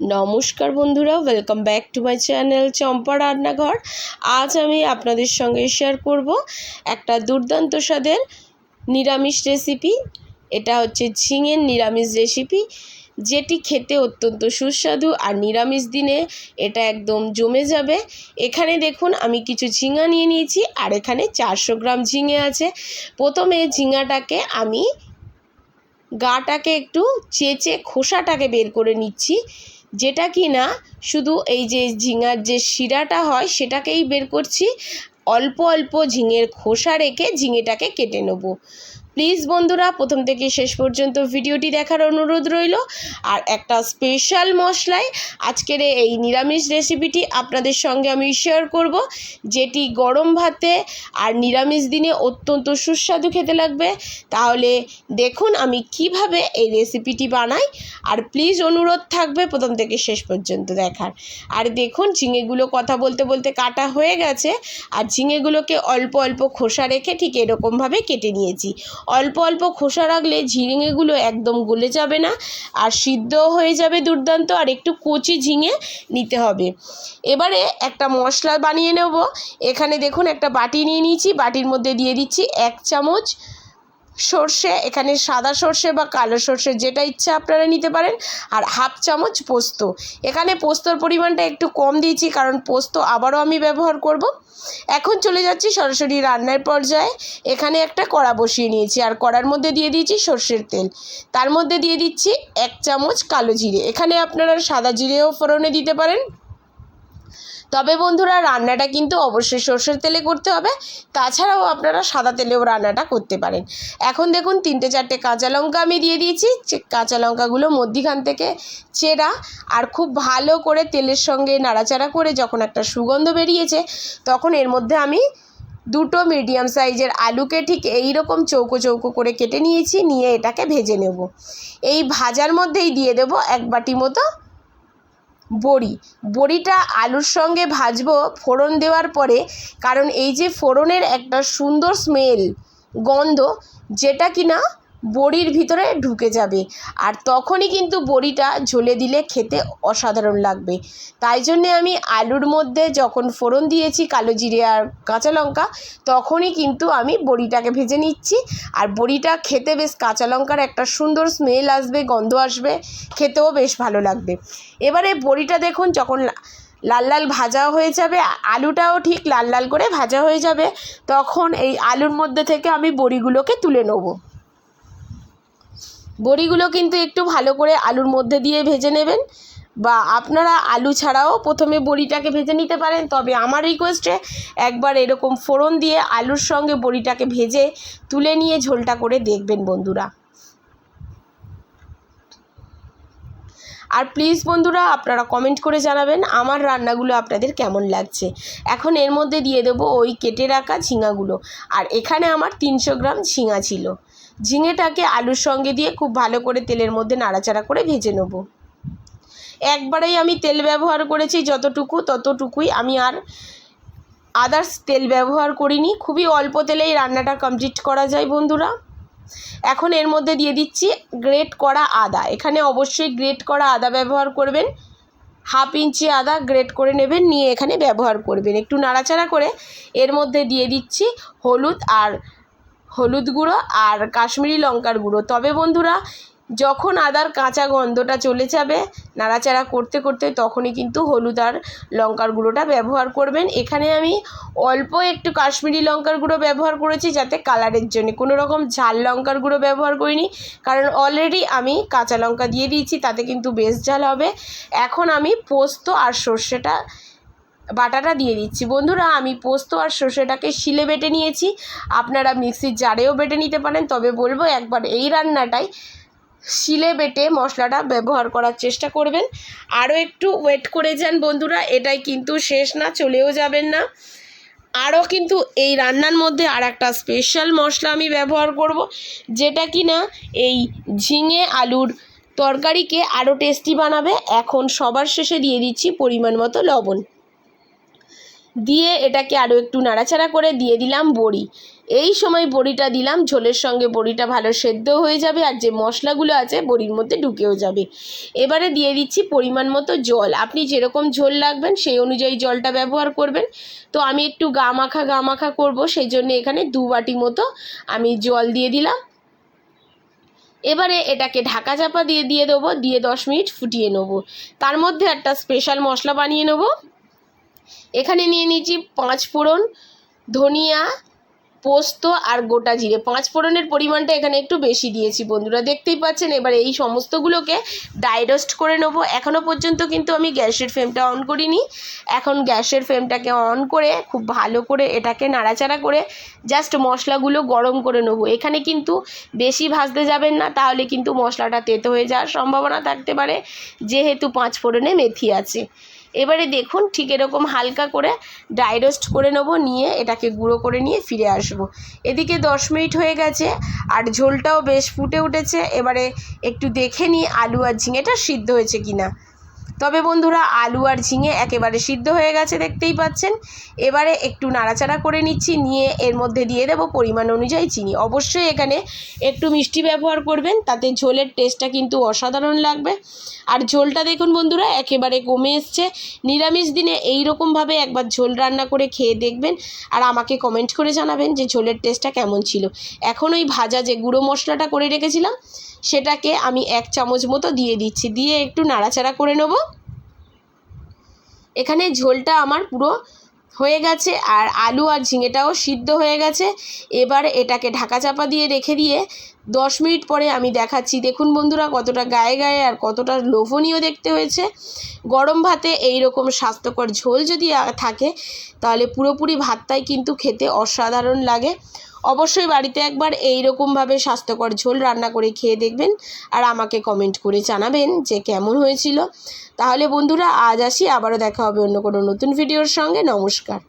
নমস্কার বন্ধুরা welcome back to my channel Champa রান্নাঘর। আজ আমি আপনাদের সঙ্গে শেয়ার করব একটা দুর্দান্ত স্বাদের নিরামিষ রেসিপি এটা হচ্ছে ঝিঙের নিরামিষ রেসিপি যেটি খেতে অত্যন্ত সুস্বাদু আর নিরামিষ দিনে এটা একদম জমে যাবে। এখানে দেখুন, আমি কিছু ঝিঙা নিয়ে নিয়েছি, আর এখানে চারশো গ্রাম ঝিঙে আছে। প্রথমে ঝিঙাটাকে আমি গাটাকে একটু চেঁচে খোসাটাকে বের করে নিচ্ছি। যেটা কি না শুধু এই যে ঝিঙার যে শিরাটা হয় সেটাকেই বের করছি, অল্প অল্প ঝিঙের খোসা রেখে ঝিঙেটাকে কেটে নেব। প্লিজ বন্ধুরা, প্রথম থেকে শেষ পর্যন্ত ভিডিওটি দেখার অনুরোধ রইল। আর একটা স্পেশাল মশলায় আজকের এই নিরামিষ রেসিপিটি আপনাদের সঙ্গে আমি শেয়ার করব, যেটি গরম ভাতে আর নিরামিষ দিনে অত্যন্ত সুস্বাদু খেতে লাগবে। তাহলে দেখুন আমি কীভাবে এই রেসিপিটি বানাই। আর প্লিজ অনুরোধ থাকবে প্রথম থেকে শেষ পর্যন্ত দেখার। আর দেখুন, ঝিঙেগুলো কথা বলতে বলতে কাটা হয়ে গেছে। আর ঝিঙেগুলোকে অল্প অল্প খোসা রেখে ঠিক এরকমভাবে কেটে নিয়েছি। অল্প অল্প খোসা রাখলে ঝিঙেগুলো একদম গলে যাবে না, আর সিদ্ধও হয়ে যাবে দুর্দান্ত, আর একটু কচি ঝিঙে নিতে হবে। এবারে একটা মশলা বানিয়ে নেব। এখানে দেখুন একটা বাটি নিয়ে নিয়েছি, বাটির মধ্যে দিয়ে দিচ্ছি এক চামচ সর্ষে, এখানে সাদা সর্ষে বা কালো সর্ষে যেটা ইচ্ছা আপনারা নিতে পারেন। আর হাফ চামচ পোস্ত। এখানে পোস্তর পরিমাণটা একটু কম দিয়েছি, কারণ পোস্ত আবারও আমি ব্যবহার করব। এখন চলে যাচ্ছি সরাসরি রান্নার পর্যায়ে। এখানে একটা কড়া বসিয়ে নিয়েছি, আর কড়ার মধ্যে দিয়ে দিয়েছি সর্ষের তেল। তার মধ্যে দিয়ে দিচ্ছি এক চামচ কালো জিরে। এখানে আপনারা সাদা জিরেও ফোড়নে দিতে পারেন। তবে বন্ধুরা, রান্নাটা কিন্তু অবশ্যই সর্ষের তেলে করতে হবে। তাছাড়াও আপনারা সাদা তেলেও রান্নাটা করতে পারেন। এখন দেখুন, তিনটে চারটে কাঁচা লঙ্কা আমি দিয়ে দিয়েছি। কাঁচা লঙ্কাগুলো মধ্যিখান থেকে চেরা আর খুব ভালো করে তেলের সঙ্গে নাড়াচাড়া করে যখন একটা সুগন্ধ বেরিয়েছে, তখন এর মধ্যে আমি দুটো মিডিয়াম সাইজের আলুকে ঠিক এই রকম চৌকো চৌকো করে কেটে নিয়েছি, নিয়ে এটাকে ভেজে নেব। এই ভাজার মধ্যেই দিয়ে দেব এক বাটি মতো বড়ি। বড়িটা আলুর সঙ্গে ভাজবো ফোড়ন দেওয়ার পরে, কারণ এই যে ফোড়নের একটা সুন্দর স্মেল গন্ধ, যেটা কি না বড়ির ভিতরে ঢুকে যাবে। আর তখনই কিন্তু বড়িটা ঝোলে দিলে খেতে অসাধারণ লাগবে। তাই জন্যে আমি আলুর মধ্যে যখন ফোড়ন দিয়েছি কালো জিরে আর কাঁচা লঙ্কা, তখনই কিন্তু আমি বড়িটাকে ভেজে নিচ্ছি। আর বড়িটা খেতে বেশ কাঁচা লঙ্কার একটা সুন্দর স্মেল আসবে, গন্ধ আসবে, খেতেও বেশ ভালো লাগবে। এবারে বড়িটা দেখুন যখন লাল লাল ভাজা হয়ে যাবে, আলুটাও ঠিক লাল লাল করে ভাজা হয়ে যাবে, তখন এই আলুর মধ্যে থেকে আমি বড়িগুলোকে তুলে নেব। বড়িগুলো কিন্তু একটু ভালো করে আলুর মধ্যে দিয়ে ভেজে নেবেন বা আপনারা আলু ছাড়াও প্রথমে বড়িটাকে ভেজে নিতে পারেন। তবে আমার রিকোয়েস্টে একবার এরকম ফোড়ন দিয়ে আলুর সঙ্গে বড়িটাকে ভেজে তুলে নিয়ে ঝোলটা করে দেখবেন বন্ধুরা। আর প্লিজ বন্ধুরা, আপনারা কমেন্ট করে জানাবেন আমার রান্নাগুলো আপনাদের কেমন লাগছে। এখন এর মধ্যে দিয়ে দেবো ওই কেটে রাখা ঝিঙাগুলো। আর এখানে আমার তিনশো গ্রাম ঝিঙা ছিল। ঝিঙেটাকে আলুর সঙ্গে দিয়ে খুব ভালো করে তেলের মধ্যে নাড়াচাড়া করে ভেজে নেব। একবারেই আমি তেল ব্যবহার করেছি যতটুকু ততটুকুই। আমি আর আদার্স তেল ব্যবহার করিনি। খুবই অল্প তেলেই রান্নাটা কমপ্লিট করা যায় বন্ধুরা। এখন এর মধ্যে দিয়ে দিচ্ছি গ্রেট করা আদা। এখানে অবশ্যই গ্রেট করা আদা ব্যবহার করবেন। হাফ ইঞ্চি আদা গ্রেট করে নেবেন, নিয়ে এখানে ব্যবহার করবেন। একটু নাড়াচাড়া করে এর মধ্যে দিয়ে দিচ্ছি হলুদ আর হলুদ গুঁড়ো আর কাশ্মীরি লঙ্কার গুঁড়ো। তবে বন্ধুরা, যখন আদার কাঁচা গন্ধটা চলে যাবে, নাড়াচাড়া করতে করতে তখনই কিন্তু হলুদ আর লঙ্কার গুঁড়োটা ব্যবহার করবেন। এখানে আমি অল্প একটু কাশ্মীরি লঙ্কার গুঁড়ো ব্যবহার করেছি যাতে কালারের জন্য। কোনো রকম ঝাল লঙ্কার গুঁড়ো ব্যবহার করিনি, কারণ অলরেডি আমি কাঁচা লঙ্কা দিয়ে দিয়েছি, তাতে কিন্তু বেশ ঝাল হবে। এখন আমি পোস্ত আর সর্ষেটা বাটাটা দিয়ে দিচ্ছি। বন্ধুরা, আমি পোস্ত আর সর্ষেটাকে শিলে বেটে নিয়েছি। আপনারা মিক্সির জারেও বেটে নিতে পারেন। তবে বলব, একবার এই রান্নাটাই শিলে বেটে মশলাটা ব্যবহার করার চেষ্টা করবেন। আরও একটু ওয়েট করে যান বন্ধুরা, এটাই কিন্তু শেষ না, চলেও যাবেন না। আরও কিন্তু এই রান্নার মধ্যে আর একটা স্পেশাল মশলা আমি ব্যবহার করব, যেটা কি না এই ঝিঙে আলুর তরকারিকে আরও টেস্টি বানাবে। এখন সবার শেষে দিয়ে দিচ্ছি পরিমাণ মতো লবণ। দিয়ে এটাকে আরও একটু নাড়াচাড়া করে দিয়ে দিলাম বড়ি। এই সময় বড়িটা দিলাম, ঝোলের সঙ্গে বড়িটা ভালো সেদ্ধ হয়ে যাবে আর যে মশলাগুলো আছে বড়ির মধ্যে ঢুকেও যাবে। এবারে দিয়ে দিচ্ছি পরিমাণ মতো জল। আপনি যেরকম ঝোল লাগবেন সেই অনুযায়ী জলটা ব্যবহার করবেন। তো আমি একটু গা মাখা গা মাখা করব সেই জন্য এখানে দু বাটি মতো আমি জল দিয়ে দিলাম। এবারে এটাকে ঢাকা চাপা দিয়ে দিয়ে দেবো, দিয়ে দশ মিনিট ফুটিয়ে নেব। তার মধ্যে একটা স্পেশাল মশলা বানিয়ে নেব। এখানে নিয়ে নিয়েছি পাঁচ ফোড়ন, ধনিয়া, পোস্ত আর গোটা জিরে। পাঁচ ফোড়নের পরিমাণটা এখানে একটু বেশি দিয়েছি বন্ধুরা। দেখতেই পাচ্ছেন, এবার এই সমস্তগুলোকে ডাইরোস্ট করে নেব। এখনও পর্যন্ত কিন্তু আমি গ্যাসের ফ্লেমটা অন করিনি। এখন গ্যাসের ফ্লেমটাকে অন করে, খুব ভালো করে এটাকে নাড়াচাড়া করে জাস্ট মশলাগুলো গরম করে নেব। এখানে কিন্তু বেশি ভাজতে যাবেন না, তাহলে কিন্তু মশলাটা তেতো হয়ে যাওয়ার সম্ভাবনা থাকতে পারে, যেহেতু পাঁচ ফোড়নে মেথি আছে। এবারে দেখুন ঠিক এরকম হালকা করে ড্রাই রোস্ট করে নেব, নিয়ে এটাকে গুঁড়ো করে নিয়ে ফিরে আসব। এদিকে দশ মিনিট হয়ে গেছে, আর ঝোলটাও বেশ ফুটে উঠেছে। এবারে একটু দেখে নিই আলু আর ঝিঙেটা সিদ্ধ হয়েছে কি না তবে বন্ধুরা আলু আর ঝিঙে একেবারে সিদ্ধ হয়ে গেছে, দেখতেই পাচ্ছেন। এবারে একটু নাড়াচাড়া করে নিচ্ছি, নিয়ে এর মধ্যে দিয়ে দেবো পরিমাণ অনুযায়ী চিনি। অবশ্যই এখানে একটু মিষ্টি ব্যবহার করবেন, তাতে ঝোলের টেস্টটা কিন্তু অসাধারণ লাগবে। আর ঝোলটা দেখুন বন্ধুরা, একেবারে কমে এসছে। নিরামিষ দিনে এই রকমভাবে একবার ঝোল রান্না করে খেয়ে দেখবেন, আর আমাকে কমেন্ট করে জানাবেন যে ঝোলের টেস্টটা কেমন ছিল। এখন ওই ভাজা যে গুঁড়ো মশলাটা করে রেখেছিলাম, সেটাকে আমি এক চামচ মতো দিয়ে দিচ্ছি। দিয়ে একটু নাড়াচাড়া করে নেব। এখানে ঝোলটা আমার পুরো হয়ে গেছে আর আলু আর ঝিঙেটাও সিদ্ধ হয়ে গেছে। এবার এটাকে ঢাকা চাপা দিয়ে রেখে দিয়ে দশ মিনিট পরে আমি দেখাচ্ছি। দেখুন বন্ধুরা কতটা গায়ে গায়ে আর কতটা লোভনীয় দেখতে হয়েছে। গরম ভাতে এই রকম স্বাস্থ্যকর ঝোল যদি থাকে, তাহলে পুরোপুরি ভাতটাই কিন্তু খেতে অসাধারণ লাগে। অবশ্যই বাড়িতে একবার এই রকমভাবে স্বাস্থ্যকর ঝোল রান্না করে খেয়ে দেখবেন আর আমাকে কমেন্ট করে জানাবেন যে কেমন হয়েছিল। তাহলে বন্ধুরা, আজ আসি, আবারও দেখা হবে অন্য কোনো নতুন ভিডিওর সঙ্গে। নমস্কার।